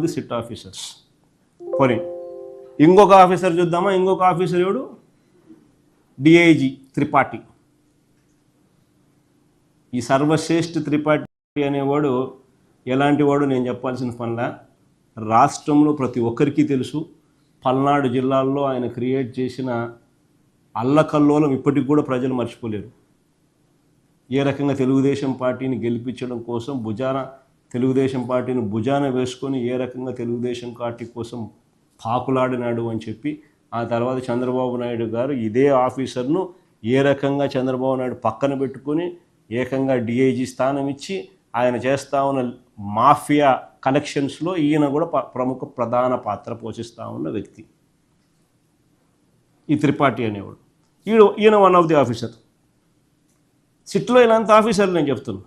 The SIT officers పోనీ ఇంకొక officer చూద్దామా? ఇంకొక ఆఫీసర్ ఎవడు? డిఐజీ త్రిపాఠి. ఈ సర్వశ్రేష్ఠ త్రిపాఠి అనేవాడు ఎలాంటి వాడు? నేను చెప్పాల్సిన పనిలా రాష్ట్రంలో ప్రతి ఒక్కరికి తెలుసు పల్నాడు జిల్లాల్లో ఆయన క్రియేట్ చేసిన అల్లకల్లోలం ఇప్పటికి కూడా ప్రజలు మర్చిపోలేరు. ఏ రకంగా తెలుగుదేశం పార్టీని గెలిపించడం కోసం భుజాన తెలుగుదేశం పార్టీని భుజాన వేసుకొని ఏ రకంగా తెలుగుదేశం పార్టీ కోసం పాకులాడినాడు అని చెప్పి ఆ తర్వాత చంద్రబాబు నాయుడు గారు ఇదే ఆఫీసర్ను ఏ రకంగా చంద్రబాబు నాయుడు పక్కన పెట్టుకొని ఏకంగా డిఐజీ స్థానం ఇచ్చి ఆయన చేస్తా ఉన్న మాఫియా కనెక్షన్స్లో ఈయన కూడా ప్రముఖ ప్రధాన పాత్ర పోషిస్తూ ఉన్న వ్యక్తి. ఈ త్రిపాఠి అనేవాడు. ఈయన ఈయన వన్ ఆఫ్ ది ఆఫీసర్ సిట్లో ఇలాంత ఆఫీసర్లు నేను చెప్తున్నా.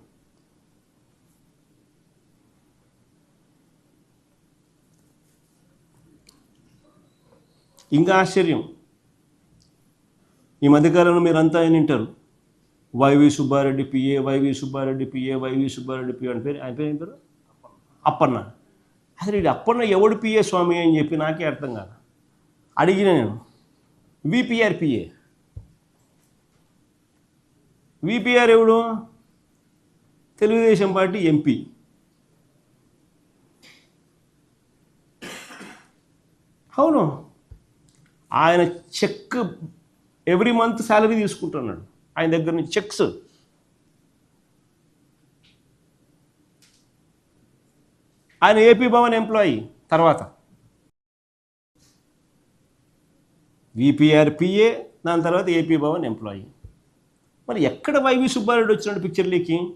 ఇంకా ఆశ్చర్యం. ఈ మధ్యకాలంలో మీరంతా ఆయన వింటారు YV Subba Reddy PA YV Subba Reddy PA YV Subba Reddy PA అని పేరు ఆయన పేరు ఏం పేరు? అప్పన్న. అసలు ఇది అప్పన్న ఎవడు పిఏ స్వామి అని చెప్పి నాకే అర్థం కాదు అడిగిన నేను. VPR PA. విపిఆర్ ఎవడు? Telugu Desam party MP. అవును. ఆయన చెక్ ఎవ్రీ మంత్ శాలరీ తీసుకుంటున్నాడు. ఆయన దగ్గర నుంచి చెక్స్. ఆయన ఏపీ భవన్ ఎంప్లాయీ తర్వాత. విపిఆర్పిఏ దాని తర్వాత ఏపీ భవన్ ఎంప్లాయీ. మరి ఎక్కడ వైవి సుబ్బారెడ్డి వచ్చినాడు పిక్చర్లోకి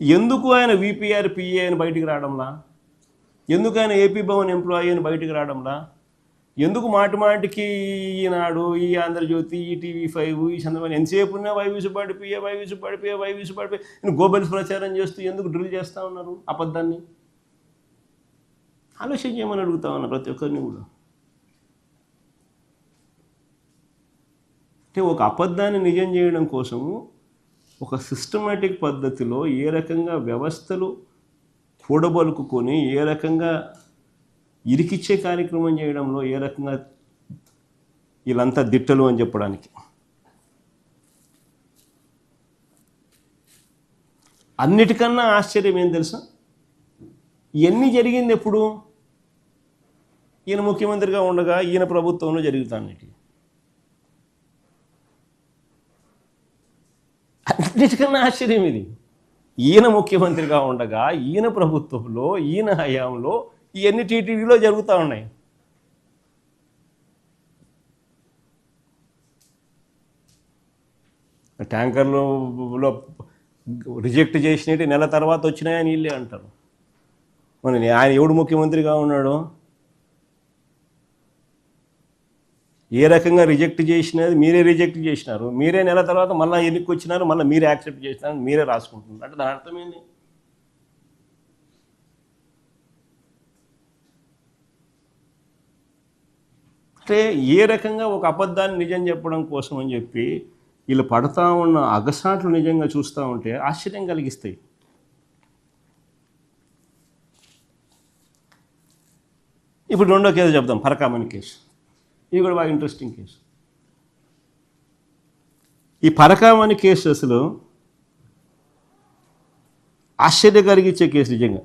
ఎందుకు ఆయన విపిఆర్పిఏ అని బయటికి రావడంలా? ఎందుకు ఆయన ఏపీ భవన్ ఎంప్లాయీ అని బయటకు రావడంలా? ఎందుకు మాటి మాటికి ఈనాడు ఈ ఆంధ్రజ్యోతి ఈ టీవీ ఫైవ్ ఈ చంద్రబాబు ఎంతసేపు ఉన్నా వైవీసు పడిపోయే వైవిసు పడిపోయే వైవిసు పడిపోయి గోబెల్స్ ప్రచారం చేస్తూ ఎందుకు డ్రిల్ చేస్తూ ఉన్నారు? అబద్ధాన్ని? ఆలోచన చేయమని అడుగుతా ఉన్నా ప్రతి ఒక్కరిని కూడా. అంటే ఒక అబద్ధాన్ని నిజం చేయడం కోసము ఒక సిస్టమేటిక్ పద్ధతిలో ఏ రకంగా వ్యవస్థలు కూడబలుకుని ఏ రకంగా ఇరికిచ్చే కార్యక్రమం చేయడంలో ఏ రకంగా వీళ్ళంతా దిట్టలు అని చెప్పడానికి. అన్నిటికన్నా ఆశ్చర్యం ఏం తెలుసా? ఇవన్నీ జరిగింది ఎప్పుడు? ఈయన ముఖ్యమంత్రిగా ఉండగా ఈయన ప్రభుత్వంలో జరుగుతాన్నిటి అన్నిటికన్నా ఆశ్చర్యం ఇది. ఈయన ముఖ్యమంత్రిగా ఉండగా ఈయన ప్రభుత్వంలో ఈయన హయాంలో ఇవన్నీ టీటీడీలో జరుగుతూ ఉన్నాయి. ట్యాంకర్లో రిజెక్ట్ చేసినట్టు నెల తర్వాత వచ్చినాయని వీళ్ళే అంటారు. మరి ఆయన ఎవడు ముఖ్యమంత్రిగా ఉన్నాడు? ఏ రకంగా రిజెక్ట్ చేసినది మీరే రిజెక్ట్ చేసినారు. మీరే నెల తర్వాత మళ్ళీ ఎన్నిక వచ్చినారు మళ్ళీ మీరే యాక్సెప్ట్ చేసినారు మీరే రాసుకుంటున్నారు. అంటే దాని అర్థం ఏంది? అంటే ఏ రకంగా ఒక అబద్ధాన్ని నిజం చెప్పడం కోసం అని చెప్పి వీళ్ళు పడతా ఉన్న అగసాట్లు నిజంగా చూస్తూ ఉంటే ఆశ్చర్యం కలిగిస్తాయి. ఇప్పుడు రెండో కేసు చెప్దాం పరకామణి కేసు. ఇది కూడా బాగా ఇంట్రెస్టింగ్ కేసు ఈ పరకామణి కేసు అసలు ఆశ్చర్య కలిగించే కేసు నిజంగా.